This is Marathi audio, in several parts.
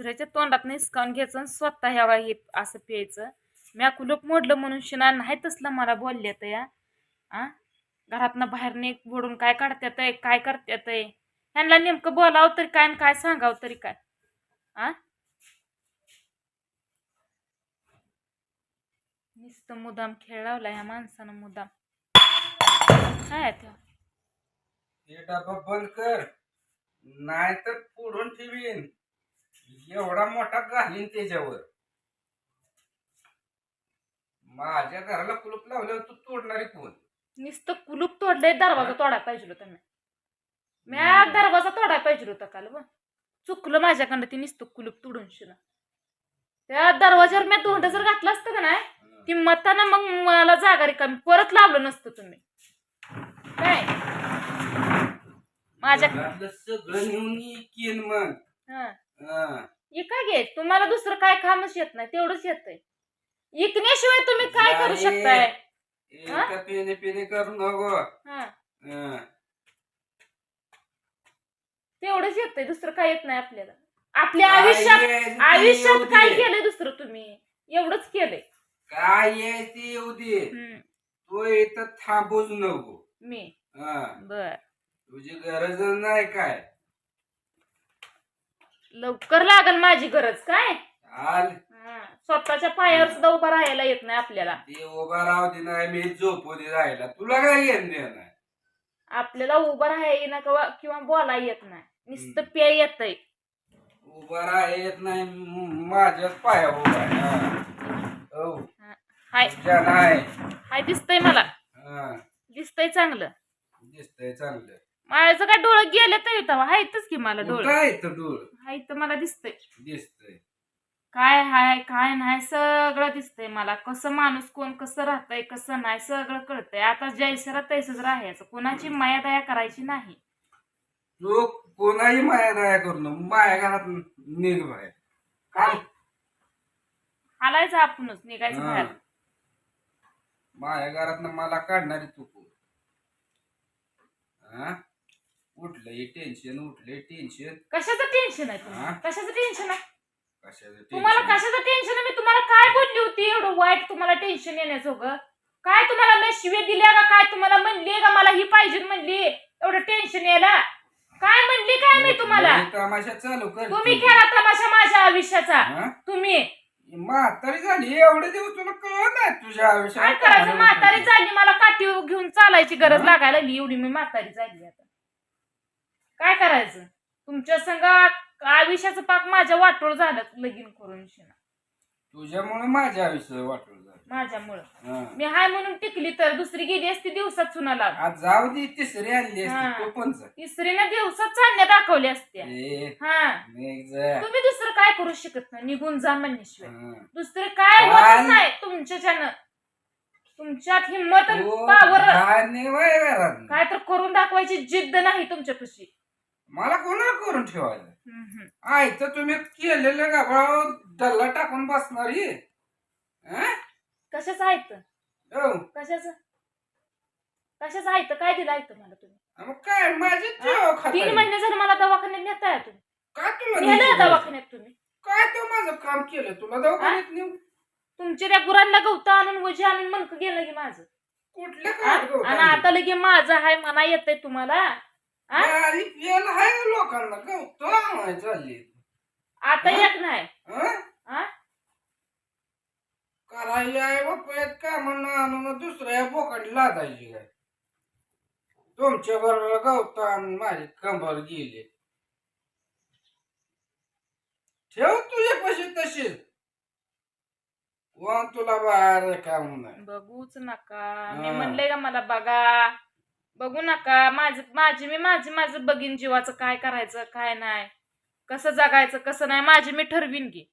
दुसऱ्याच्या तोंडात निसकावून घ्यायचं आणि स्वतः ह्या हे असं प्यायचं. म्या कुलूप मोडलं म्हणून शिना नाही तसलं मला बोलले तर या आ? घरातनं बाहेर निघ बोडून काय काढत्यात आहे? काय करत्यात आहे? ह्यांना नेमकं बोलावं तरी काय आणि काय सांगावं तरी काय? आ? नुसतं मुदाम खेळ लावला ह्या माणसानं मुदाम. काय त्या ते? हे डबा बंद कर. नाही तर पुढून ठेवीन. एवढा मोठा घालीन त्याच्यावर. माझ्या घराला कुलूप लावल्यावर तू तोडणारी कोण? नुसतं कुलूप तोडलंय दरवाजा तोडायला पाहिजे होता मी. म्या दरवाजा तोडायला पाहिजे होता काल व चुकलं माझ्याकडनं ती नुसतं कुलूप तोडून शिना त्या दरवाजावर मी तोंड जर घातलं असतं का नाही ती मताना मग मला जागा रिकामी परत लावलं नसतं तुम्ही. काय? माझ्या घरातलं सगळं नेऊन मग. हा. हा. इका घे? तुम्हाला दुसरं काय कामच येत नाही तेवढंच येतंय. इकण्याशिवाय तुम्ही काय करू नाही. शकताय? हा? पिणे पिणे करू नको हा. हा. तेवढंच येतंय दुसरं काय येत नाही आपल्याला. आपल्या काय आयुष्यात ते आयुष्यात येऊ काय दे. केलंय दुसरं तुम्ही? एवढंच केलंय. काय आहे ते येऊ दे हम्म, तू इथं थांबूच नको. मी? हा. बर. तुझी गरज नाही काय? लवकर लागल माझी गरज काय? आल. हा, स्वतःच्या पायावर सुद्धा उभा राहायला येत नाही आपल्याला. ते उभा राहू दे नाही मी झोपू दे राहिला तुला काय घेण आपल्याला उभा राहायला ना किंवा किंवा बोला येत नाही. नुसतं पेय येतंय. उभा राहा येत नाही म- माझ्याच पाया उभा आहे. हा. हो. हाय. नाही हाय दिसतंय मला. हा. दिसतंय चांगलं. दिसतंय चांगलं. माझं काय डोळं गेले तर तेव्हा. हायतच की मला डोळं. काय डोळ? हाय तर मला दिसतंय. दिसतंय. काय हाय काय नाही सगळं दिसतंय मला. कसं माणूस कोण कसं राहतंय कसं नाही सगळं कळतंय. आता जैसरा तैसच राहायचं. कोणाची माया दया करायची नाही. तू कोणाही माया दया करू नको. माया घरात निघ बाहेर. काय हालायचं आपणच. निघायचं हा. बाहेर. माया घरात मला काढणारी तू कोण हा उठलंय टेन्शन उठलंय टेन्शन कशाचं टेन्शन आहे हा? कशाचं टेन्शन आहे? कशाचं तुम्हाला टेन्शन कशाचं टेन्शन आहे? मी तुम्हाला काय बोलली होती? एवढं वाईट तुम्हाला टेन्शन येण्याचं ग काय तुम्हाला मी शिवे दिल्या का? काय तुम्हाला म्हणली का? मला ही पाहिजे म्हणली. एवढं टेन्शन यायला. काय म्हणली काय मी तुम्हाला? लय तमाशा चालू कर तुम्ही केला तमाशा माझ्या आयुष्याचा? तुम्ही. म्हातारी झाली एवढे दिवस तुला कळत नाही तुझ्या काय आयुष्यात करायचं म्हातारी झाली मला काठी घेऊन चालायची गरज हा? लागायला लागली. एवढी मी म्हातारी झाली आता. काय करायचं? तुमच्या संग आयुष्याचं पाक माझ्या वाटोळ झालं लगीन करून शिना. तुझ्यामुळे माझ्या आयुष्य वाटलं झालं. माझ्यामुळं. हा. मी हाय म्हणून टिकली तर दुसरी गेली असती दिवसात सुनाला. आज जाऊ दे तिसरी आणली हा. असती तो पण जा. तिसरीने दिवसात चालण्या दाखवल्या असत्या. ए, हा. निघ जा. तुम्ही दुसरं काय करू शकत नाही? निघून जा म्हणण्याशिवाय हा. दुसरं काय काय? नाही तुमच्याच्यानं. तुमच्यात हिंमत तू पावर नाही घरात काय तर करून दाखवायची जिद्द नाही तुमच्यापाशी. मला कोणाला करून हम्म, हम्म. आय तर तुम्ही केलेलं गाबा डल्ला टाकून बसणारी हा? कशाचं आहेत हो. कशाचं? कशाचं आहेत काय दिलं आहेत मला तुम्ही? मग काय? माझे जीव तीन. महिने झाले मला दवाखान्यात नेताय तुम्ही. काय तुला नेलं न्यायचं? दवाखान्यात तुम्ही. काय तो माझं काम केलं? तुला दवाखान्यात नेऊ तुमच्या त्या गुरांना गवता आणून वजी आणून मनक गेलं की माझं. कुठल्या हा? काय आणि आता लगे माझं हाय मना येतंय तुम्हाला. हा? आहे लोकांना आणाय चालली आता? एक नाही हा? हा? करायला आहे बापायत का म्हणून आणून दुसऱ्या बोकाडी लादायची काय तुमच्या बरोबर माझी कंबर गेली ठेव तुझ्या पैसे तशीच कोण तुला बाहेर नाही बघूच नका मी हा. म्हणले का मला बघा बघू नका माझं माझी मी माझी माझं बघीन जीवाचं काय करायचं काय नाही. कसं जगायचं कसं नाही माझी मी ठरवीन की.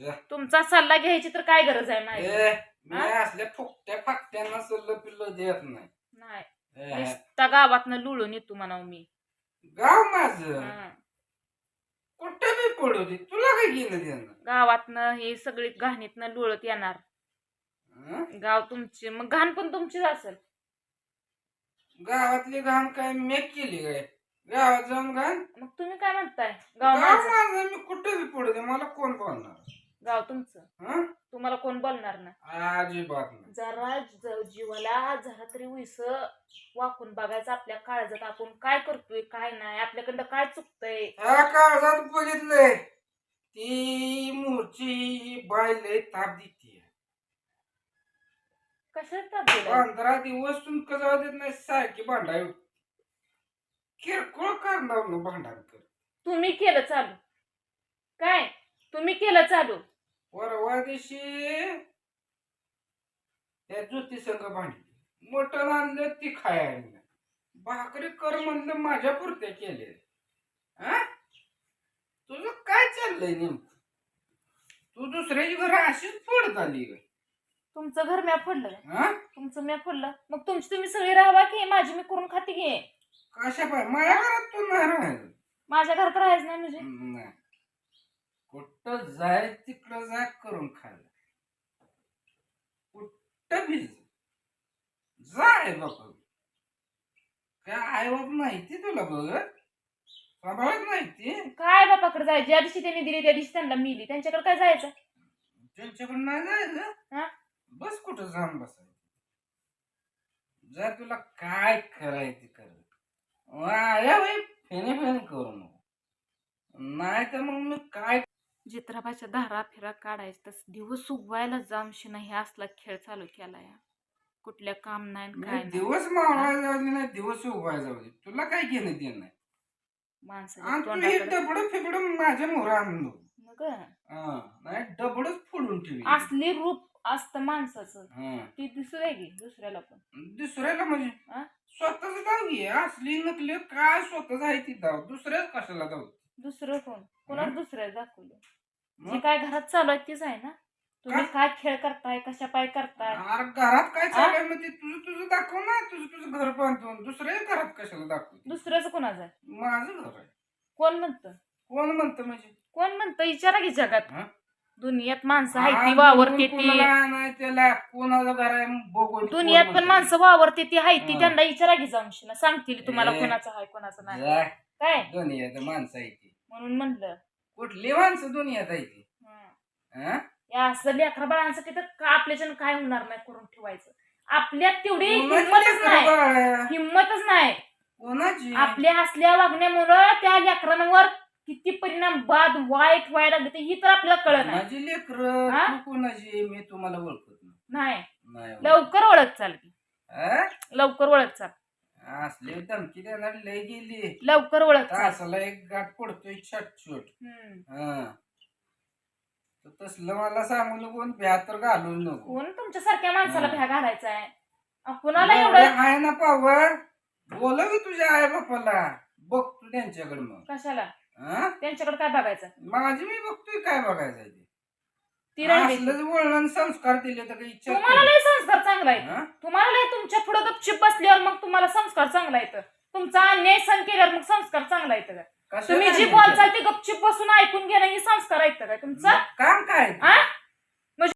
जा. तुमचा सल्ला घ्यायची तर काय गरज आहे माझी? ए, मी हा? असल्या फुकट्या फाकट्यांना सल्लं पिल्लं देत नाही. नाही. ए, नुसता गावातनं लुळून येतो म्हणा मी. गाव माझं? हा. कुठं बी पडू दे? तुला काय देणं? गावातनं हे सगळी घाणीतनं लुळत येणार. हं? गाव तुमची मग घाण पण तुमचीच असेल. गावातली घाण काय मी केली काय? गावात जाऊन घाण? मग तुम्ही काय म्हणताय? गाव गाव माझं. माझं मी कुठं बी तुम्हाला कोण बोलणार? गाव तुमचं. हं? तुम्हाला कोण बोलणार ना अजिबात नाही. जरा ज- जीवाला जरा तरी उस वाकून बघायचं आपल्या काळजात आपण काय करतोय काय नाही आपल्याकडं काय चुकतंय? काळात बघितलंय. ती मूर्ची बाय लय ताप देते. कशात ताप दिलाय? पंधरा दिवस तुमकं जाऊ देत नाही सारखी भांडाय किरकोळ करणार न भांडण कर तुम्ही केलं चालू. काय? तुम्ही केलं चालू. परवा दिवशी त्या ज्योती संघ भांडली. मटण आणलं ती खायला भाकरी कर म्हणलं माझ्या पुरत्या केले हा? तुझं काय चाललंय नेमकं? तू दुसऱ्याची घर अशीच पडत आली का? तुमचं घर म्या फोडलं? हा? तुमचं म्या फोडलं. मग तुमची तुम्ही सगळी राहावा की माझी मी करून खाते घे कशा पाय माझ्या घरात तू नाही राहायचं माझ्या घरात राहायचं नाही म्हणजे? नाही. कुठं जाय तिकडं जाय करून खायला. कुठं बी जा. जाय बापा काय आई बाप माहिती तुला बघ सांभाळत माहिती. काय बापाकडे जायचं? ज्या दिवशी त्यांनी दिली त्या दिवशी त्यांना मिली त्यांच्याकडे काय जायचं? त्यांच्याकडे नाही जायचं. हा? बस कुठं जाऊन बसायचं? जा तुला काय करायचं कर. वाया बाई फेने फेने करू नको. नाही तर मग मी काय जित्राबाच्या धारा फिरा काढायचं तस दिवस उगवायला जाऊन नाही असला खेळ चालू केला या कुठल्या काम नाही काय नाही दिवस मावळायला जाऊ दे नाही दिवस उभाय जाऊ दे. तुला काय घेणं देणं नाही? माणसाच्या आणि तू हे तोंडाकडे डबड फिबड माझ्या मोहर आणलो मग? नाही डबडच फोडून ठेवी असली रूप असतं माणसाचं. हा. ती दिसू दे की दुसऱ्याला पण. दुसऱ्याला म्हणजे हा? स्वतःच दाव घे असली नकली काय स्वतःच आहे ती दाव दुसऱ्याच कशाला दाव दुसरं कोण? कोणाला? दुसऱ्याला दाखवलं? मग? जे काय घरात चालू आहे तीच आहे ना? तुम्ही? काय? खेळ करताय कशा पाय करताय? अरे घरात काय चालू आहे मग ते तुझं तुझं दाखव ना तुझं तुझं घर बांधतो दुसऱ्या घरात कशाला दाखव? दुसऱ्याचं कोणाचं आहे? माझं घर आहे. कोण म्हणतं? कोण म्हणतं म्हणजे? कोण म्हणतं? विचारा की जगात. हं? दुनियात माणसं आहेत ती वावरते ती कोणाला नाही त्याला कोणाचं घर आहे बघून दुनियात पण. माणसं वावरते ती आहे ती. त्यांना विचारा की जाऊन शिना सांगतील तुम्हाला ए. कोणाचं आहे कोणाचं नाही काय दुनियात माणसं आहे ती म्हणून म्हणलं कुठली माणसं दुनियात आहे ती हं. हा? या असं लेकरा बाळांसाठी तर का आपल्याच्यानं काय होणार नाही करून ठेवायचं आपल्यात तेवढी कोणाची हिंमतच लेकरं नाही बाळ आहे? हिंमतच नाही कोणाची आपल्या हसल्या वागण्यामुळं त्या लेकरांवर किती परिणाम बाद वाईट व्हायला लागले ही तर आपल्याला कळत नाही. माझी लेकर हा? कोणाची मी तुम्हाला ओळखत नाही. नाही. नाही ओळखत. लवकर ओळख चाल की. हा? लवकर ओळख चाल. असले धमकी देणार लय गेली. लवकर ओळख चाल. तासाला एक गाठ पडतोय छट छोट हम्म. हा. तर तसलं मला सांगू नको भ्या तर घालू नको. कोण तुमच्या सारख्या माणसाला. भ्या घालायचा आहे अ, कुणाला एवढं एवढं? आहे ना पावर? बोलव की तुझ्या आई बापाला. बघ तू त्यांच्याकडे मग. कशाला? हा? त्यांच्याकडे काय बघायचं? माझी मी बघतोय काय बघायचं आहे ते. ती राहिली. असलंच वळण संस्कार दिले तर काही इच्छा तुम्हाला लय संस्कार चांगला आहे. हा? तुम्हाला लय तुमच्यापुढे गपचिप बसल्यावर मग तुम्हाला संस्कार चांगला येतं. तुमचा अन्याय सहन केल्यावर मग संस्कार चांगला येतं का? कशाला तुम्ही जी नाही बोलचाल ती गपचिप बसून ऐकून घेणं ही संस्कार आहेत का तुमचा? मग काम काय? हा?